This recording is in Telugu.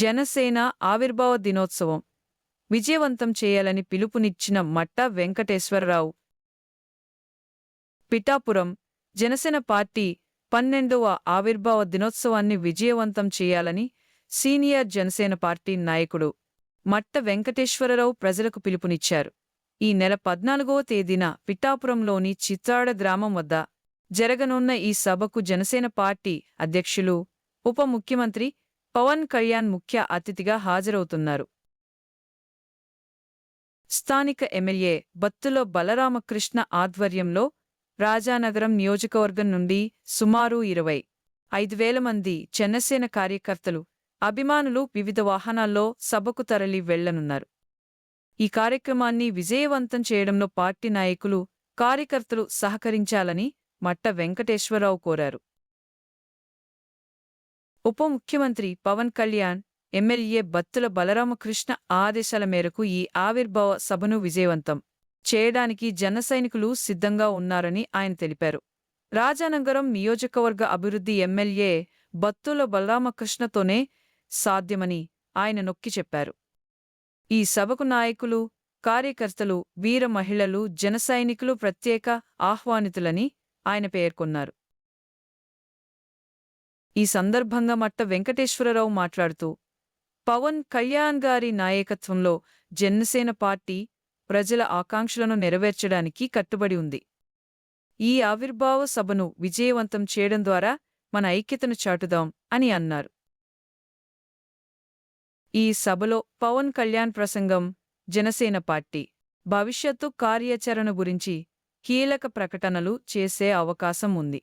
జనసేన ఆవిర్భావ దినోత్సవం. విజయవంతం చేయాలని పిలుపునిచ్చిన మట్ట వెంకటేశ్వరరావు. పిఠాపురం జనసేన పార్టీ పన్నెండవ ఆవిర్భావ దినోత్సవాన్ని విజయవంతం చేయాలని సీనియర్ జనసేన పార్టీ నాయకుడు మట్ట వెంకటేశ్వరరావు ప్రజలకు పిలుపునిచ్చారు. ఈ నెల పద్నాలుగవ తేదీన పిఠాపురంలోని చిత్తాడ గ్రామం వద్ద జరగనున్న ఈ సభకు జనసేన పార్టీ అధ్యక్షులు ఉప ముఖ్యమంత్రి పవన్ కళ్యాణ్ ముఖ్య అతిథిగా హాజరవుతున్నారు. స్థానిక ఎమ్మెల్యే బత్తులో బలరామకృష్ణ ఆధ్వర్యంలో రాజానగరం నియోజకవర్గం నుండి సుమారు ఇరవై ఐదు వేల మంది చెన్నసేన కార్యకర్తలు అభిమానులు వివిధ వాహనాల్లో సభకు తరలి వెళ్ళనున్నారు. ఈ కార్యక్రమాన్ని విజయవంతం చేయడంలో పార్టీ నాయకులు కార్యకర్తలు సహకరించాలని మట్ట వెంకటేశ్వరరావు కోరారు. ఉప ముఖ్యమంత్రి పవన్ కళ్యాణ్ ఎమ్మెల్యే బత్తుల బలరామకృష్ణ ఆదేశాల మేరకు ఈ ఆవిర్భావ సభను విజయవంతం చేయడానికి జనసైనికులు సిద్ధంగా ఉన్నారని ఆయన తెలిపారు. రాజానగరం నియోజకవర్గ అభివృద్ధి ఎమ్మెల్యే బత్తుల బలరామకృష్ణతోనే సాధ్యమని ఆయన నొక్కి చెప్పారు. ఈ సభకు నాయకులు కార్యకర్తలు వీర మహిళలు జనసైనికులు ప్రత్యేక ఆహ్వానితులని ఆయన పేర్కొన్నారు. ఈ సందర్భంగా మట్ట వెంకటేశ్వరరావు మాట్లాడుతూ పవన్ కళ్యాణ్ గారి నాయకత్వంలో జనసేన పార్టీ ప్రజల ఆకాంక్షలను నెరవేర్చడానికి కట్టుబడి ఉంది. ఈ ఆవిర్భావ సభను విజయవంతం చేయడం ద్వారా మన ఐక్యతను చాటుదాం అని అన్నారు. ఈ సభలో పవన్ కళ్యాణ్ ప్రసంగం జనసేన పార్టీ భవిష్యత్తు కార్యాచరణ గురించి కీలక ప్రకటనలు చేసే అవకాశం ఉంది.